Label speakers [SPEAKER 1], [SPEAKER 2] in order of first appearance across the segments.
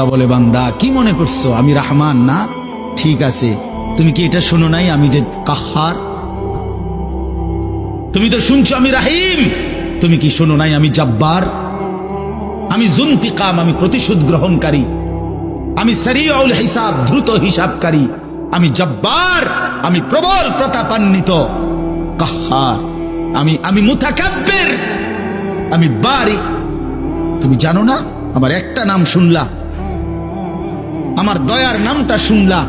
[SPEAKER 1] আল্লাহ বলে, বান্দা, কি মনে করছ? আমি রাহমান না? ঠিক আছে। তুমি কি এটা শোনো নাই, আমি যে কাহার? তুমি তো শুনছো, আমি রাহিম। তুমি কি শোনো নাই, আমি জব্বার? আমি জুন্তিকাম, আমি প্রতিশোধ গ্রহণকারী। আমি সারিউল হিসাব, দ্রুত হিসাবকারী। আমি জব্বার, আমি প্রবল প্রতাপান্বিত। কাহার? আমি আমি মুতাকাব্বির। আমি বারি তুমি জানো না? আমার একটা নাম শুনলা। আমার দয়ার নামটা শুনলা।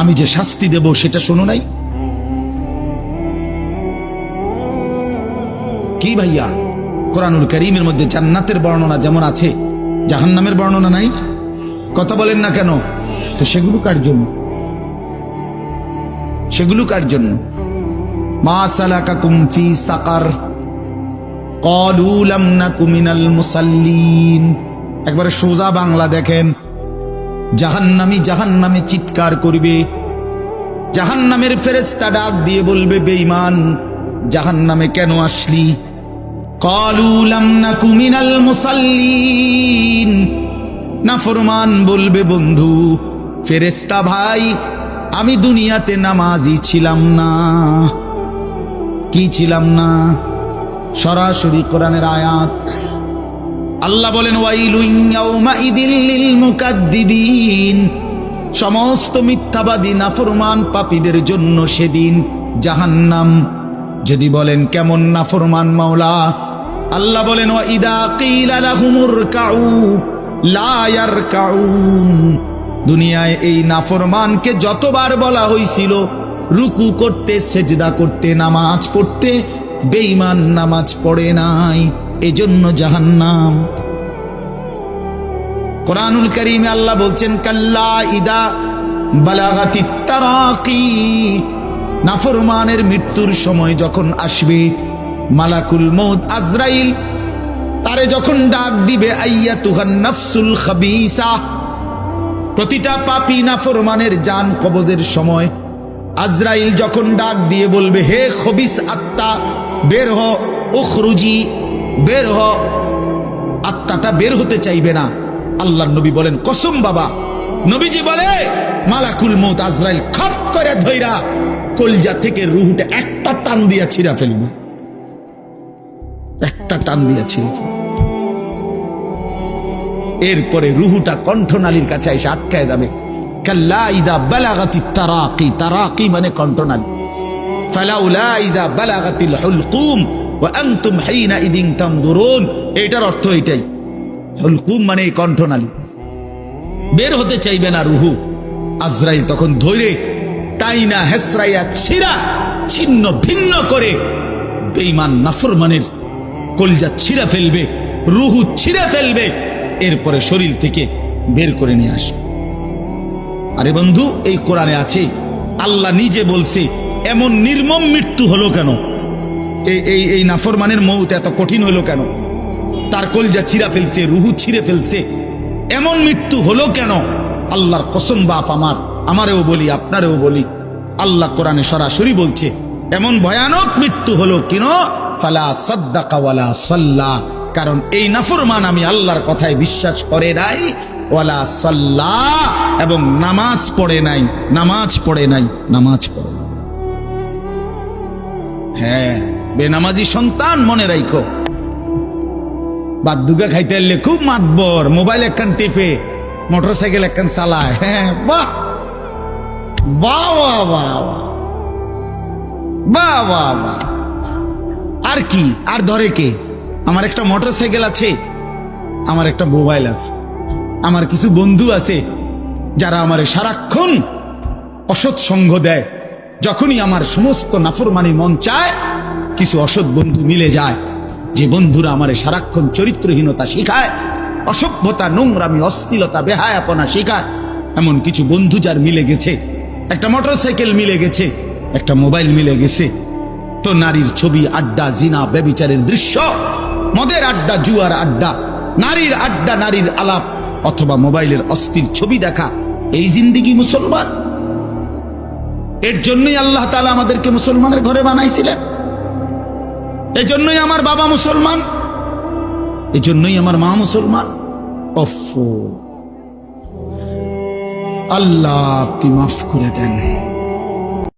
[SPEAKER 1] আমি যে শাস্তি দেব সেটা শোনো নাই? কি ভাইয়া? কোরআনুল করিমের মধ্যে জান্নাতের বর্ণনা যেমন আছে, জাহান্নামের বর্ণনা নাই? কথা বলেন না কেন? তো সেগুলো কার জন্য? সেগুলো কার জন্য? মা সালাকাকুম ফি সাকার, ক্বালু লাম নাকু মিনাল মুসাল্লিন। একবারে সোজা বাংলা দেখেন। জাহান্নামী জাহান্নামে চিৎকার করবে। জাহান্নামের ফেরেস্তা ডাক দিয়ে বলবে, বেঈমান, জাহান্নামে কেন আসলি? মিনাল মুসাল্লিন। নাফরমান বলবে, বন্ধু, ফেরেশতা ভাই, আমি দুনিয়াতে নামাজি ছিলাম না। কি ছিলাম না? সরাসরি কোরআনের আয়াত। আল্লাহ বলেন সমস্ত মিথ্যাবাদী, নাফরমান পাপীদের জন্য সেদিন জাহান্নাম। যদি বলেন, কেমন নাফরমান মাওলা? আল্লাহ বলেন দুনিয়ায় এই নাফরমানকে যতবার বলা হয়েছিল রুকু করতে, সেজদা করতে, নামাজ পড়তে, বেঈমান নামাজ পড়ে নাই। এজন্য জাহান্নাম। কোরআনুল করিমে আল্লাহ বলছেন, কাল্লা ইদা বালাগাতি তারাকি। নাফরমানের মৃত্যুর সময় যখন আসবে, মালাকুল আজরাইল, তারে যখন ডাক দিবে আইয়া তুহান নফসুল খাবিসা। প্রতিটা পাপি নাফরমানের জান কবজের সময় আজরাইল যখন ডাক দিয়ে বলবে, হে খবিস আত্মা, বের হ বের হ। আত্মাটা বের হতে চাইবে না। আল্লাহ নবী বলেন, কসম বাবা। নবীজি বলে, মালাকুল মৌত আজরাইল খপ করে ধইরা কলজা থেকে রুহুটা একটা টান দিয়া ছিঁড়া ফেলবে। একটা টান দিয়া ছিঁড়ে ফেলবে। এরপরে রুহুটা কণ্ঠনালীর কাছে এসে আটকায় যাবে। তারাকি তারাকি মানে কণ্ঠনালী। ফালাউলা ইদা বালাগাতিল হুলকুম। ওয়া আনতুম হাইনা ইদিন তানদুরুন এটার অর্থ এটাই হুলকুম মানে এই কণ্ঠনালী। বের হতে চাইবে না রুহু। আজরাইল তখন ধৈরে টাইনা হেসরাইয়া ছিঁড়া, ছিন্ন ভিন্ন করে বেঈমান নাফরমানের কলজা ছিঁড়ে ফেলবে, রুহু ছিঁড়ে ফেলবে, এরপরে শরীর থেকে বের করে নিয়ে আসবে। আরে বন্ধু, এই কোরআনে আছে, আল্লাহ নিজে বলছে, এমন নির্মম মৃত্যু হলো কেন? এই এই এই নাফরমানের মৌত এত কঠিন হলো কেন? তার কলজা ছিঁড়া ফেলছে, রুহু ছিঁড়ে ফেলছে। এমন মৃত্যু হলো কেন? আল্লাহর কসম বাপ আমার, আমারেও বলি, আপনারেও বলি। আল্লাহ কোরআনে সরাসরি বলছে, এমন ভয়ানক মৃত্যু হলো কেন? ফালা সাদ্দাকা ওয়ালা সাল্লা। কারণ এই নাফরমান আমি আল্লাহর কথায় বিশ্বাস করে নাই, ওয়ালা সাল্লা। এবং নামাজ পড়ে নাই, নামাজ পড়ে নাই, নামাজ পড়ে হ্যাঁ। বেনামাজি সন্তান মনে রাখো বাদ দুগা খাইতে এলে খুব মাতবর, মোবাইল একখান টিপে মোটর সাইকেল একখান চালায়। হ্যাঁ বাহ! বাহ বাহ বাহ বাহ। আর কি? আর ধরে কে? আমার একটা মোটর সাইকেল আছে, আমার একটা মোবাইল আছে, আমার কিছু বন্ধু আছে, যারা আমার সারাক্ষণ অসৎ সঙ্গ দেয়, যখনই আমার সমস্ত নাফরমানি মন চায় কিছু অসৎ বন্ধু মিলে যায়। যে বন্ধুরা আমার সারাক্ষণ চরিত্রহীনতা শিখায়, অসভ্যতা, নোংরামি অস্থিলতা বেহায়াপনা শিখায়, এমন কিছু বন্ধু যার মিলে গেছে। একটা মোটরসাইকেল মিলে গেছে, একটা মোবাইল মিলে গেছে। তো নারীর ছবি, আড্ডা, জিনা, ব্যবিচারের দৃশ্য, মদের আড্ডা, জুয়ার আড্ডা, নারীর আড্ডা, নারীর আলাপ, অথবা মোবাইলের অস্থির ছবি দেখা, এই জিন্দিগি মুসলমান? এর জন্যই আল্লাহ তালা আমাদেরকে মুসলমানের ঘরে বানাইছিলেন। এজন্যই আমার বাবা মুসলমান। এজন্যই আমার মা মুসলমান। আল্লাহ আপনি মাফ করে দেন।